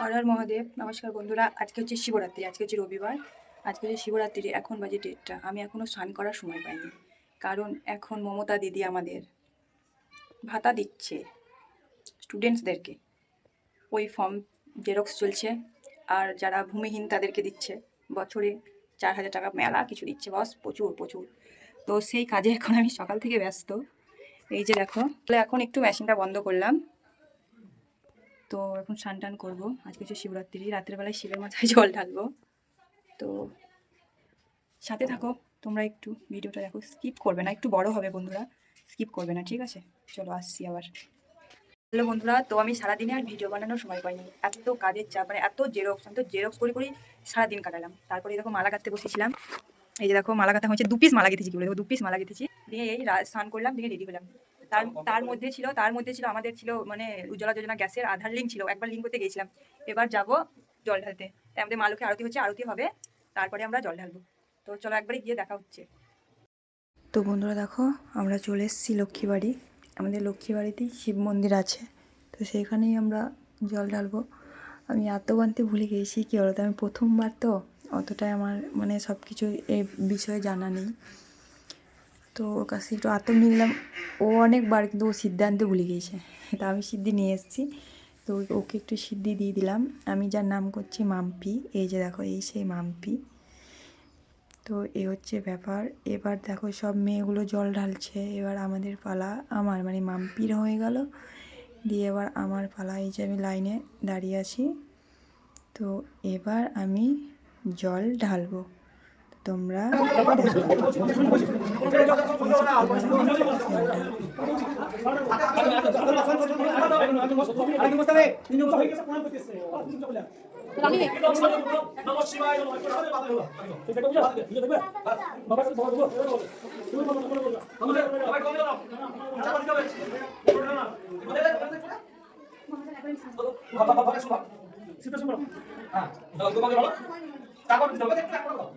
হর মহাদেব, নমস্কার বন্ধুরা। আজকে হচ্ছে শিবরাত্রি, আজকে হচ্ছে রবিবার। আজকে হচ্ছে শিবরাত্রি এখন বাজে ডেটটা আমি এখনও স্নান করার সময় পাইনি। কারণ এখন মমতা দিদি আমাদের ভাতা দিচ্ছে স্টুডেন্টসদেরকে ওই ফর্ম জেরক্স চলছে আর যারা ভূমিহীন তাদেরকে দিচ্ছে। বছরে চার হাজার টাকা মেলা কিছু দিচ্ছে। বস প্রচুর প্রচুর। তো সেই কাজে এখন আমি সকাল থেকে ব্যস্ত। এই যে দেখো, তাহলে এখন একটু মেশিনটা বন্ধ করলাম। তো এখন স্নান টান করব। আজকে হচ্ছে শিবরাত্রি রাতের বেলায় শিবের মাথায় জল ঢালবো। তো সাথে থাকো, তোমরা একটু ভিডিওটা দেখো। স্কিপ করবে না, একটু বড় হবে বন্ধুরা। স্কিপ করবে না, ঠিক আছে? চলো আসছি আবার। হ্যালো বন্ধুরা, তো আমি সারাদিনে আর ভিডিও বানানোর সময় পাইনি। এত কাজের চাপ মানে এত জেরক্স, আমি তো জেরক্স করে করেই সারাদিন কাটালাম। তারপরে দেখো মালা কাটতে বসেছিলাম। এই যে দেখো, মালা কাটা হচ্ছে, দু পিস মালা গেঁথেছি কি বলে দু পিস মালা গেঁথেছি। দিয়ে এই স্নান করলাম, দিয়ে রেডি হলাম। তার তার মধ্যে ছিল, তার মধ্যে ছিল, আমাদের ছিল মানে উজ্জ্বলা যোজনা গ্যাসের আধার লিঙ্ক ছিল, একবার লিঙ্ক করতে গিয়েছিলাম। এবার যাব জল ঢালতে। তাই আমাদের মালুকে আরতি হচ্ছে, আরতি হবে, তারপরে আমরা জল ঢালবো। তো চলো একবারে গিয়ে দেখা হচ্ছে। তো বন্ধুরা দেখো, আমরা চলে এসেছি লক্ষ্মী বাড়ি। আমাদের লক্ষ্মী বাড়িতেই শিব মন্দির আছে। তো সেখানেই আমরা জল ঢালবো। আমি এত বানতে ভুলে গিয়েছি, কী বলতো? আমি প্রথমবার তো, অতটাই আমার মানে সব কিছু এই বিষয়ে জানা নেই। তো ওর কাছে একটু আতঙ্ক নিলাম। ও অনেকবার কিন্তু ও সিদ্ধান্তে ভুলে গিয়েছে। তা আমি সিদ্ধি নিয়ে এসেছি। তো ওকে একটু সিদ্ধি দিয়ে দিলাম। আমি যার নাম করছি মাম্পি। এই যে দেখো, এই সেই মাম্পি। তো এ হচ্ছে ব্যাপার। এবার দেখো, সব মেয়েগুলো জল ঢালছে। এবার আমাদের পালা আমার মানে মাম্পির হয়ে গেল। দিয়ে এবার আমার পালা, এই যে আমি লাইনে দাঁড়িয়ে আছি। তো এবার আমি জল ঢালবো। তোমরা আমি বললাম বাস এবার ঘি ঘি তো ঘি ঘি আইনো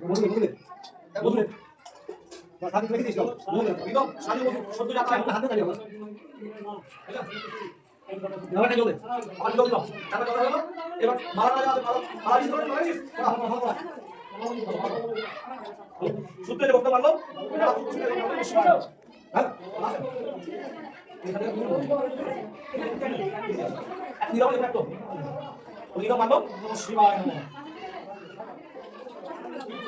নমো ভাইনিতন ভাষণ রজতী নিবন চারজন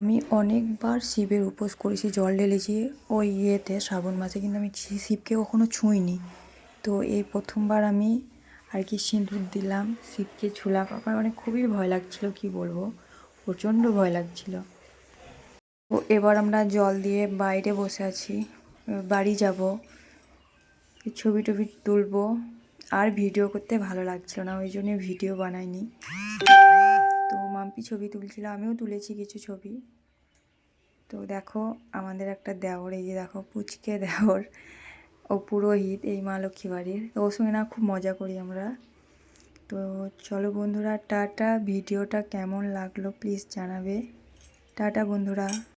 আমি অনেকবার শিবের উপোস করেছি, জল ঢেলেছি। ওই ইয়েতে, শ্রাবণ মাসে কিন্তু আমি শিবকে কখনো ছুঁইনি। তো এই প্রথমবার আমি আর কি সিঁদুর দিলাম, শিবকে ছুলাম আমার মানে খুবই ভয় লাগছিল, কি বলব? প্রচণ্ড ভয় লাগছিল। তো এবার আমরা জল দিয়ে বাইরে বসে আছি বাড়ি যাব। ছবি টবি তুলবো। আর ভিডিও করতে ভালো লাগছিল না, ওই জন্য ভিডিও বানাইনি। মাম্পি ছবি তুলছিল, আমিও তুলেছি কিছু ছবি। তো দেখো, আমাদের একটা দেওর, এই যে দেখো, পুচকে দেওর, ও পুরোহিত, এই মা লক্ষ্মী বাড়ির। তো ওর সঙ্গে না খুব মজা করি আমরা। তো চলো বন্ধুরা, টাটা, ভিডিওটা কেমন লাগল প্লিজ জানাবে। টাটা বন্ধুরা।